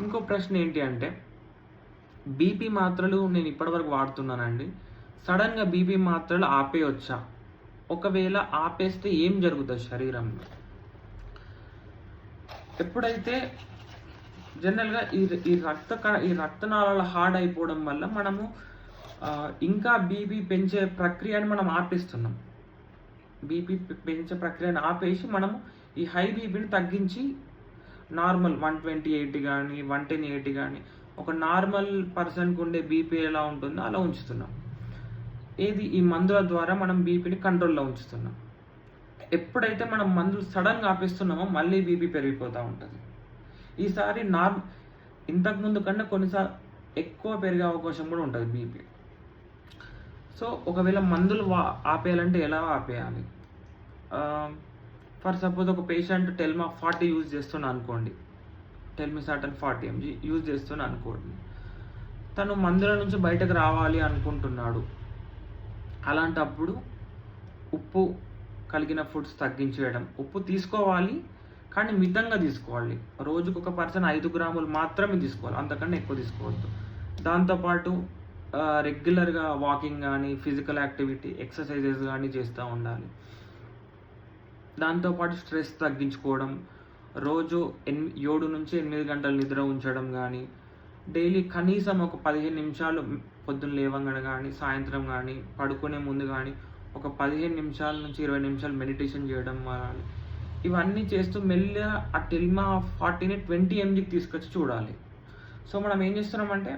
ఇంకో ప్రశ్న ఏంటి అంటే బీపీ మాత్రలు నేను ఇప్పటివరకు వాడుతున్నానండి. సడన్గా బీపీ మాత్రలు ఆపేయొచ్చా? ఒకవేళ ఆపేస్తే ఏం జరుగుతుంది శరీరంలో? ఎప్పుడైతే జనరల్గా ఈ ఈ రక్త క- ఈ రక్తనాళాలు హార్డ్ అయిపోవడం వల్ల మనము ఇంకా బీపీ పెంచే ప్రక్రియను మనం ఆపేస్తున్నాం. బీపీ పెంచే ప్రక్రియను ఆపేసి మనము ఈ హై బీపీని తగ్గించి నార్మల్ వన్ ట్వంటీ ఎయిటీ కానీ వన్ టెన్ ఎయిటీ కానీ ఒక నార్మల్ పర్సన్కి ఉండే బీపీ ఎలా ఉంటుందో అలా ఉంచుతున్నాం. ఏది ఈ మందుల ద్వారా మనం బీపీని కంట్రోల్లో ఉంచుతున్నాం. ఎప్పుడైతే మనం మందులు సడన్గా ఆపేస్తున్నామో మళ్ళీ బీపీ పెరిగిపోతూ ఉంటుంది. ఈసారి నార్ ఇంతకుముందు కన్నా కొన్నిసార్లు ఎక్కువ పెరిగే అవకాశం కూడా ఉంటుంది బీపీ. సో ఒకవేళ మందులు వా ఆపేయాలంటే ఎలా ఆపేయాలి? ఫర్ సపోజ్ ఒక పేషెంట్ టెల్మా ఫార్టీ యూజ్ చేస్తున్నా అనుకోండి. టెల్మిసాటన్ ఫార్టీ ఎంజీ యూజ్ చేస్తున్నా అనుకోండి. తను మందుల నుంచి బయటకు రావాలి అనుకుంటున్నాడు. అలాంటప్పుడు ఉప్పు కలిగిన ఫుడ్స్ తగ్గించేయడం ఉప్పు తీసుకోవాలి కానీ మితంగా తీసుకోవాలి. రోజుకు ఒక పర్సన్ ఐదు గ్రాములు మాత్రమే తీసుకోవాలి అంతకన్నా ఎక్కువ తీసుకోవద్దు. దాంతోపాటు రెగ్యులర్గా వాకింగ్ కానీ ఫిజికల్ యాక్టివిటీ ఎక్సర్సైజెస్ కానీ చేస్తూ ఉండాలి. దాంతోపాటు స్ట్రెస్ తగ్గించుకోవడం రోజు ఎన్ ఏడు నుంచి ఎనిమిది గంటలు నిద్ర ఉంచడం కానీ డైలీ కనీసం ఒక పదిహేను నిమిషాలు పొద్దున్న లేవంగానే కానీ సాయంత్రం కానీ పడుకునే ముందు కానీ ఒక పదిహేను నిమిషాల నుంచి ఇరవై నిమిషాలు మెడిటేషన్ చేయడం మారాలి ఇవన్నీ చేస్తూ మెల్లగా ఆ టెల్మా ఫార్టీని ట్వంటీ ఎంజీకి తీసుకొచ్చి చూడాలి. సో మనం ఏం చేస్తున్నామంటే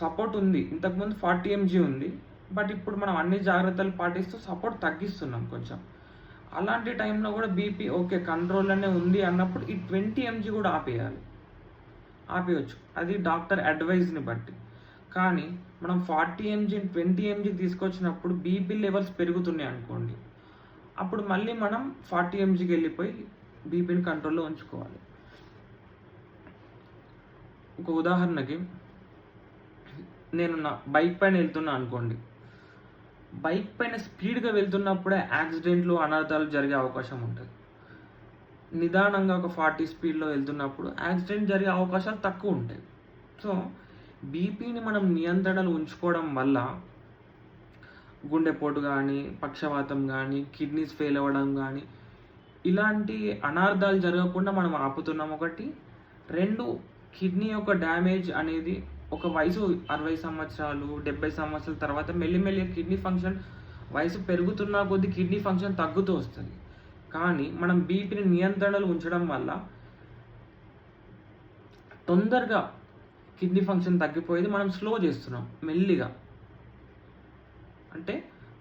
సపోర్ట్ ఉంది. ఇంతకుముందు ఫార్టీ ఎంజీ ఉంది. బట్ ఇప్పుడు మనం అన్ని జాగ్రత్తలు పాటిస్తూ సపోర్ట్ తగ్గిస్తున్నాం కొంచెం. అలాంటి టైంలో కూడా బీపీ ఓకే కంట్రోల్లోనే ఉంది అన్నప్పుడు ఈ ట్వంటీ ఎంజీ కూడా ఆపేయాలి. ఆపేయచ్చు. అది డాక్టర్ అడ్వైజ్ని బట్టి. కానీ మనం forty M G twenty M G తీసుకొచ్చినప్పుడు బీపీ లెవెల్స్ పెరుగుతున్నాయి అనుకోండి. అప్పుడు మళ్ళీ మనం ఫార్టీ ఎంజీకి వెళ్ళిపోయి బీపీని కంట్రోల్లో ఉంచుకోవాలి. ఒక ఉదాహరణకి నేను నా బైక్ పైన వెళ్తున్నా అనుకోండి. బైక్ పైన స్పీడ్గా వెళ్తున్నప్పుడే యాక్సిడెంట్లు అనర్థాలు జరిగే అవకాశం ఉంటుంది. నిదానంగా ఒక ఫార్టీ స్పీడ్లో వెళ్తున్నప్పుడు యాక్సిడెంట్ జరిగే అవకాశాలు తక్కువ ఉంటాయి. సో బీపీని మనం నియంత్రణలు ఉంచుకోవడం వల్ల గుండెపోటు కానీ పక్షవాతం కానీ కిడ్నీస్ ఫెయిల్ అవ్వడం కానీ ఇలాంటి అనార్థాలు జరగకుండా మనం ఆపుతున్నాం. ఒకటి రెండు కిడ్నీ యొక్క డ్యామేజ్ అనేది ఒక వయసు అరవై సంవత్సరాలు డెబ్బై సంవత్సరాల తర్వాత మెల్లిమెల్లి కిడ్నీ ఫంక్షన్ వయసు పెరుగుతున్న కొద్దీ కిడ్నీ ఫంక్షన్ తగ్గుతూ వస్తుంది. కానీ మనం బీపీని నియంత్రణలు ఉంచడం వల్ల తొందరగా కిడ్నీ ఫంక్షన్ తగ్గిపోయేది మనం స్లో చేస్తున్నాం మెల్లిగా. అంటే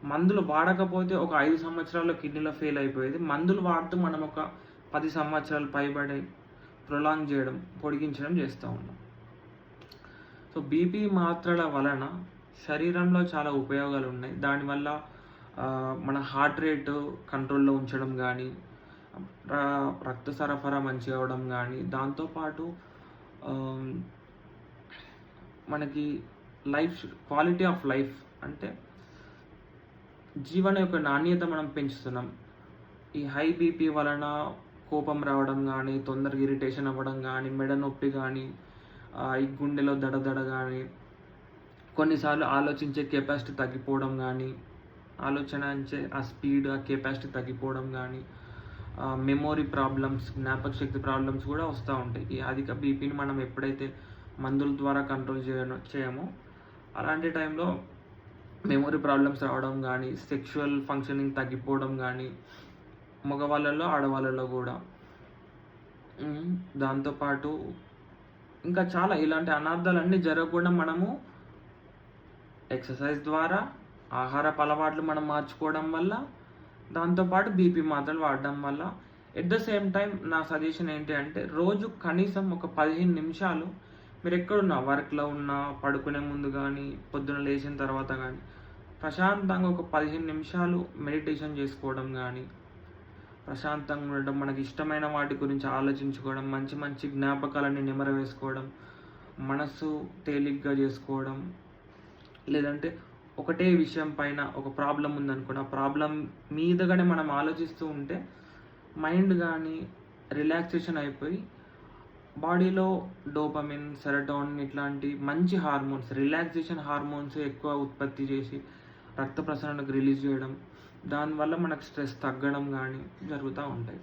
మందులు వాడకపోతే ఒక ఐదు సంవత్సరాల్లో కిడ్నీలో ఫెయిల్ అయిపోయేది. మందులు వాడుతూ మనం ఒక పది సంవత్సరాలు పైబడి ప్రొలాంగ్ చేయడం పొడిగించడం చేస్తూ ఉన్నాం. సో బీపీ మాత్రల వలన శరీరంలో చాలా ఉపయోగాలు ఉన్నాయి దానివల్ల మన హార్ట్ రేట్ కంట్రోల్లో ఉంచడం కానీ రక్త సరఫరా మంచిగా అవ్వడం కానీ దాంతోపాటు మనకి లైఫ్ క్వాలిటీ ఆఫ్ లైఫ్ అంటే జీవన యొక్క నాణ్యత మనం పెంచుతున్నాం. ఈ హై బీపీ వలన కోపం రావడం కానీ తొందరగా ఇరిటేషన్ అవ్వడం కానీ మెడ నొప్పి కానీ ఈ గుండెలో దడదడ కానీ కొన్నిసార్లు ఆలోచించే కెపాసిటీ తగ్గిపోవడం కానీ ఆలోచన ఆ స్పీడ్ ఆ కెపాసిటీ తగ్గిపోవడం కానీ మెమొరీ ప్రాబ్లమ్స్ జ్ఞాపక శక్తి ప్రాబ్లమ్స్ కూడా వస్తూ ఉంటాయి. ఈ అధిక బీపీని మనం ఎప్పుడైతే మందుల ద్వారా కంట్రోల్ చేయను చేయమో అలాంటి టైంలో మెమొరీ ప్రాబ్లమ్స్ రావడం కానీ సెక్షువల్ ఫంక్షనింగ్ తగ్గిపోవడం కానీ మగవాళ్ళలో ఆడవాళ్ళలో కూడా దాంతోపాటు ఇంకా చాలా ఇలాంటి అనార్థాలన్నీ జరగకుండా మనము ఎక్సర్సైజ్ ద్వారా ఆహారపు అలవాట్లు మనం మార్చుకోవడం వల్ల దాంతోపాటు బీపీ మాత్రలు వాడడం వల్ల. ఎట్ ద సేమ్ టైం నా సజెషన్ ఏంటి అంటే రోజు కనీసం ఒక పదిహేను నిమిషాలు మీరు ఎక్కడున్నా వర్క్లో ఉన్నా పడుకునే ముందు కానీ పొద్దున లేచిన తర్వాత కానీ ప్రశాంతంగా ఒక పదిహేను నిమిషాలు మెడిటేషన్ చేసుకోవడం కానీ ప్రశాంతంగా ఉండడం మనకి ఇష్టమైన వాటి గురించి ఆలోచించుకోవడం మంచి మంచి జ్ఞాపకాలని నెమరవేసుకోవడం మనసు తేలిగ్గా చేసుకోవడం లేదంటే ఒకటే విషయం పైన ఒక ప్రాబ్లం ఉందనుకోండి ఆ ప్రాబ్లం మీదగానే మనం ఆలోచిస్తూ ఉంటే మైండ్ కానీ రిలాక్సేషన్ అయిపోయి బాడీలో డోపమిన్ సెరటోన్ ఇట్లాంటి మంచి హార్మోన్స్ రిలాక్సేషన్ హార్మోన్స్ ఎక్కువ ఉత్పత్తి చేసి రక్త ప్రసరణకు రిలీజ్ చేయడం దానివల్ల మనకు స్ట్రెస్ తగ్గడం కానీ జరుగుతూ ఉంటాయి.